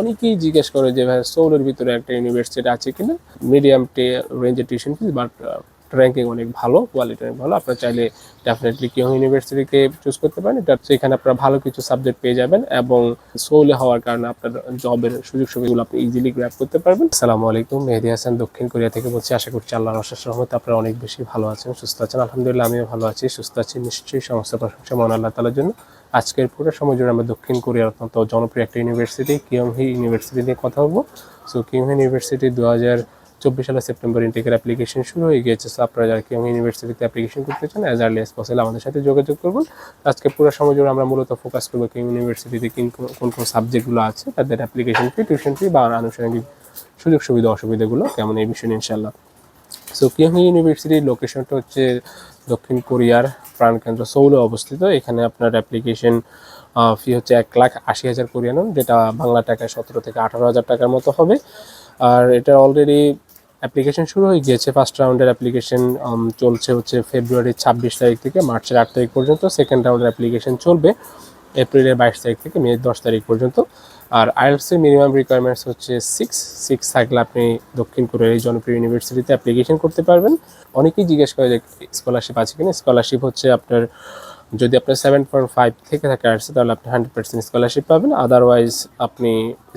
অনেকেই জিজ্ঞেস করে যে, ভাই সৌরের ভিতরে একটা ইউনিভার্সিটি আছে কিনা? মিডিয়াম রেঞ্জের টিউশন ফিস বাট র্যাঙ্কিং অনেক ভালো কোয়ালিটি অনেক ভালো। আপনারা চাইলে ডেফিনেটলি কিং ইউনিভার্সিটিকে চুজ করতে পারেন। এটা সেখানে আপনারা ভালো কিছু সাবজেক্ট পেয়ে যাবেন এবং সোলে হওয়ার কারণে আপনার জবের সুযোগ সুবিধাগুলো আপনি ইজিলি গ্র্যাপ করতে পারবেন। আসসালামু আলাইকুম, মেহেদি হাসান, দক্ষিণ কোরিয়া থেকে বলছি, আশা করছি আল্লাহর অশেষ রহমতে আপনারা অনেক বেশি ভালো আছেন, সুস্থ আছেন। আলহামদুলিল্লাহ, আমিও ভালো আছি, সুস্থ আছি নিশ্চয়ই। সমস্ত প্রশংসা মহান আল্লাহ তালার জন্য। আজকের পুরো সময় জুড়ে আমরা দক্ষিণ কোরিয়ার অত্যন্ত জনপ্রিয় একটা ইউনিভার্সিটি কিয়ংহি ইউনিভার্সিটি নিয়ে কথা বলব। সো কিয়ংহি ইউনিভার্সিটি দু হাজার চব্বিশ সালের সেপ্টেম্বর ইনটেকের অ্যাপ্লিকেশন শুরু হয়ে গিয়েছে। সো আপনারা যারা কিয়ং ইউনিভার্সিটিতে অ্যাপ্লিকেশন করতে চান অ্যাজ আর্লি অ্যাজ পসিবল আমাদের সাথে যোগাযোগ করবেন আজকে পুরো সময় জুড়ে আমরা মূলত ফোকাস করব কিং ইউনিভার্সিটিতে কোন কোন সাবজেক্টগুলো আছে, তাদের অ্যাপ্লিকেশন ফি টিউশন ফি বা আনুষঙ্গিক সুযোগ সুবিধা অসুবিধাগুলো কেমন এই বিষয়ে ইনশাল্লাহ সো কিয়ং ইউনিভার্সিটির লোকেশনটা হচ্ছে দক্ষিণ কোরিয়ার প্রাণকেন্দ্র সৌলে অবস্থিত। এখানে আপনার অ্যাপ্লিকেশন ফি হচ্ছে এক লাখ আশি হাজার কোরিয়ান যেটা বাংলা টাকায় সতেরো থেকে আঠারো হাজার টাকার মতো হবে। আর এটা অলরেডি অ্যাপ্লিকেশন শুরু হয়ে গিয়েছে। ফার্স্ট রাউন্ডের অ্যাপ্লিকেশন চলছে হচ্ছে ফেব্রুয়ারির ছাব্বিশ তারিখ থেকে মার্চের আট তারিখ পর্যন্ত। সেকেন্ড রাউন্ডের অ্যাপ্লিকেশন চলবে এপ্রিলের বাইশ তারিখ থেকে মে দশ তারিখ পর্যন্ত। আর আইএলসের মিনিমাম রিকোয়ারমেন্টস হচ্ছে সিক্স সিক্স থাকলে আপনি দক্ষিণ কোরিয়ার এই জনপ্রিয় ইউনিভার্সিটিতে অ্যাপ্লিকেশন করতে পারবেন। অনেকেই জিজ্ঞেস করে যে স্কলারশিপ আছে কিনা? স্কলারশিপ হচ্ছে আপনার, যদি আপনার সেভেন পয়েন্ট ফাইভ থেকে থাকে আর্টসে তাহলে আপনি হান্ড্রেড পার্সেন্ট স্কলারশিপ পাবেন। আদারওয়াইজ আপনি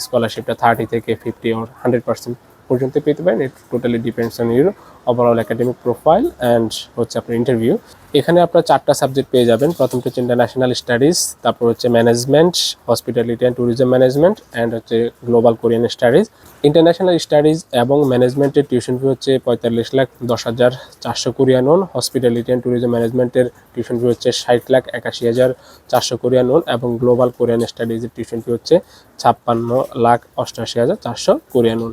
স্কলারশিপটা থার্টি থেকে ফিফটি ওর হান্ড্রেড পার্সেন্ট পর্যন্ত পেতে পারেন। It totally depends on your overall academic profile and হচ্ছে আপনার ইন্টারভিউ এখানে আপনার চারটা সাবজেক্ট পেয়ে যাবেন। প্রথমটা হচ্ছে ইন্টারন্যাশনাল স্টাডিজ তারপর হচ্ছে management hospitality and tourism management and হচ্ছে global Korean studies international studies এবং ম্যানেজমেন্টের টিউশন ফি হচ্ছে পঁয়তাল্লিশ লাখ দশ হাজার চারশো Korean won hospitality and tourism ম্যানেজমেন্টের টিউশন ফি হচ্ছে ষাট লাখ একাশি হাজার চারশো কোরিয়ান ওন এবং গ্লোবাল কোরিয়ান স্টাডিজের টিউশন ফি হচ্ছে ছাপ্পান্ন লাখ অষ্টআশি হাজার চারশো কোরিয়ান ওন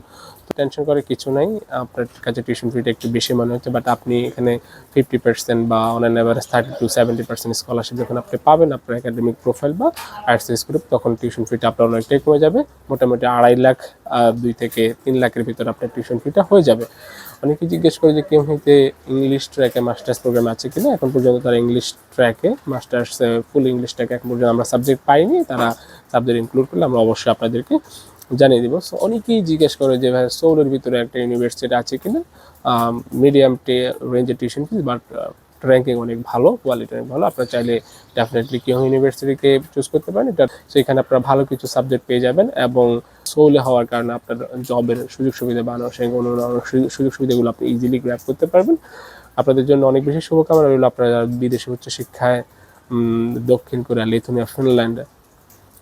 টেনশন করার কিছু নাই। আপনার কাছে টিউশন ফিটা একটু বেশি মনে হচ্ছে বাট আপনি এখানে ফিফটি পার্সেন্ট বা on an average thirty to seventy percent scholarship যখন আপনি পাবেন আপনার একাডেমিক প্রোফাইল বা আর্টস গ্রুপ তখন টিউশন ফিটা আপনার অনেকটাই কমে যাবে। মোটামুটি আড়াই লাখ দুই থেকে তিন লাখের ভিতরে আপনার টিউশন ফিটা হয়ে যাবে। অনেকে জিজ্ঞেস করে যে কেউ হইতে ইংলিশ ট্র্যাকে মাস্টার্স প্রোগ্রাম আছে কিনা, এখন পর্যন্ত তারা ইংলিশ ট্র্যাকে মাস্টার্স ফুল ইংলিশ ট্র্যাকে এখন পর্যন্ত আমরা সাবজেক্ট পাইনি। তারা সাবজেক্ট ইনক্লুড করলে আমরা অবশ্যই আপনাদেরকে জানিয়ে দিব। সো অনেকেই জিজ্ঞেস করে যে, ভাই সোলের ভিতরে একটা ইউনিভার্সিটি আছে কিনা? মিডিয়াম টে রেঞ্জের টিউশন ফিস বাট র্যাঙ্কিং অনেক ভালো কোয়ালিটি অনেক ভালো। আপনারা চাইলে ডেফিনেটলি কিং ইউনিভার্সিটিকে চুজ করতে পারেন। এটা সেখানে আপনারা ভালো কিছু সাবজেক্ট পেয়ে যাবেন এবং সোলে হওয়ার কারণে আপনার জবের সুযোগ সুবিধা বা আনুষঙ্গিক অন্যান্য সুযোগ- সুবিধাগুলো আপনি ইজিলি গ্র্যাপ করতে পারবেন। আপনাদের জন্য অনেক বেশি শুভকামনা রইল। আপনারা বিদেশে উচ্চ শিক্ষায় দক্ষিণ Korea, Lithuania, Finland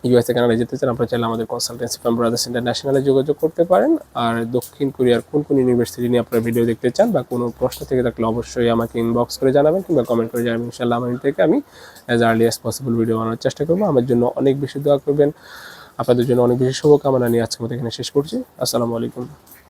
USA Canada যেতে চান, আপনারা চাইলে আমাদের কনসালটেন্সি ফার্ম ব্রাদার্স ইন্টারন্যাশনালে যোগাযোগ করতে পারেন। আর দক্ষিণ কোরিয়ার কোন কোন ইউনিভার্সিটি নিয়ে আপনারা ভিডিও দেখতে চান বা কোনো প্রশ্ন থেকে থাকলে অবশ্যই আমাকে ইনবক্স করে জানাবেন কিংবা কমেন্ট করে জানাবেন। ইনশাল্লাহ আমার থেকে আমি as early as possible video বানানোর চেষ্টা করব। আমার জন্য অনেক বেশি দোয়া করবেন। আপনাদের জন্য অনেক বেশি শুভকামনা নিয়ে আজকে আমাদের এখানে শেষ করছি। আসসালামু আলাইকুম।